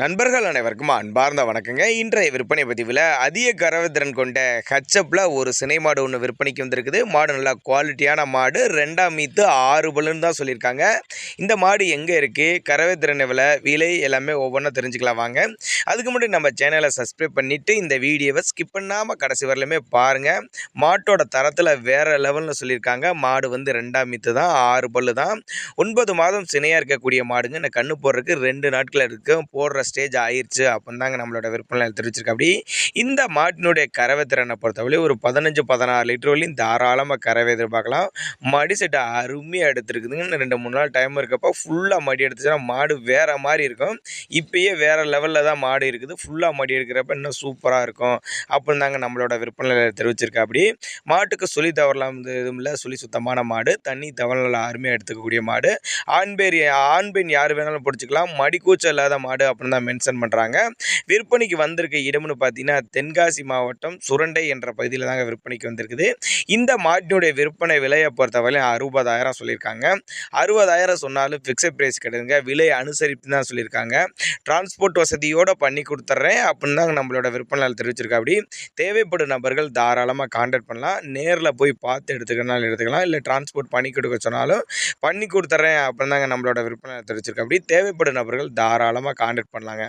நண்பர்கள் அனைவருக்கும் அன்பார்ந்த வணக்கங்க. இன்றைய விற்பனை பதிவில் அதிக கரவத்திறன் கொண்ட ஹச்சப்பில் ஒரு சினை மாடு ஒன்று விற்பனைக்கு வந்திருக்குது. மாடு நல்லா குவாலிட்டியான மாடு. ரெண்டாம் மீத்து ஆறு பல்லுன்னு தான் சொல்லியிருக்காங்க. இந்த மாடு எங்கே இருக்குது கரவத்திறன் விலை விலை எல்லாமே ஒவ்வொன்றா தெரிஞ்சுக்கலாம் வாங்க. அதுக்கு முன்னாடி நம்ம சேனலை சப்ஸ்கிரைப் பண்ணிவிட்டு இந்த வீடியோவை ஸ்கிப் பண்ணாமல் கடைசி வரலுமே பாருங்கள் மாட்டோட தரத்தில் வேறு லெவலில் சொல்லியிருக்காங்க. மாடு வந்து ரெண்டாம் மீத்து தான் ஆறு பல்லு தான். ஒன்பது மாதம் சினையாக இருக்கக்கூடிய மாடுங்க. இந்த கண்ணு போடுறதுக்கு ரெண்டு நாட்கள் இருக்கும் போடுற ஸ்டேஜ் ஆயிடுச்சு அப்படின்னு தாங்க நம்மளோட விற்பனை தெரிவிச்சிருக்கு. அப்படி இந்த மாட்டினுடைய கறவை திறனை பொறுத்தவரை ஒரு பதினஞ்சு பதினாறு லிட்டர் வரையும் தாராளமாக கறவை எதிர்பார்க்கலாம். மடி செட்டை அருமையாக எடுத்துருக்குதுங்க ரெண்டு மூணு நாள் டைம் இருக்கப்போ ஃபுல்லாக மடி எடுத்துச்சுன்னா மாடு வேறு மாதிரி இருக்கும். இப்போயே வேறு லெவலில் தான் மாடு இருக்குது. ஃபுல்லாக மடி எடுக்கிறப்ப இன்னும் சூப்பராக இருக்கும் அப்படின்னு தாங்க நம்மளோட விற்பனை தெரிவிச்சிருக்கா. அப்படி மாட்டுக்கு சுழி தவறலாம் எதுவும் இல்லை. சுழி சுத்தமான மாடு. தண்ணி தவறல அருமையாக எடுத்துக்கக்கூடிய மாடு. ஆண் பேர் ஆண் பெண் யார் வேணாலும் பிடிச்சிக்கலாம். மடி இல்லாத மாடு அப்படின்னு தான் மென்ஷன் பண்ணுறாங்க விற்பனைக்கு வந்திருக்க இடம்னு பார்த்தீங்கன்னா தென்காசி மாவட்டம் சுரண்டை என்ற பகுதியில் தாங்க விற்பனைக்கு வந்திருக்குது. இந்த மாட்டினுடைய விற்பனை விலையை பொறுத்தவரையும் அறுபதாயிரம் சொல்லியிருக்காங்க. அறுபதாயிரம் சொன்னாலும் ஃபிக்ஸட் ப்ரைஸ் கிடையாதுங்க. விலை அனுசரிப்பு தான் சொல்லியிருக்காங்க. டிரான்ஸ்போர்ட் வசதியோடு பண்ணி கொடுத்துட்றேன் அப்படின்னு தான் நம்மளோட விற்பனையாளர் தெரிவிச்சிருக்கா அப்படி தேவைப்படும் நபர்கள் தாராளமாக கான்டாக்ட் பண்ணலாம். நேரில் போய் பார்த்து எடுத்துக்கனாலும் எடுத்துக்கலாம். இல்லை டிரான்ஸ்போர்ட் பண்ணி கொடுக்க சொன்னாலும் பண்ணி கொடுத்துட்றேன் அப்படின்னு தாங்க நம்மளோட விற்பனை தெரிவிச்சிருக்கா அப்படி தேவைப்படும் நபர்கள் தாராளமாக காண்டாக்ட் பண்ணலாங்க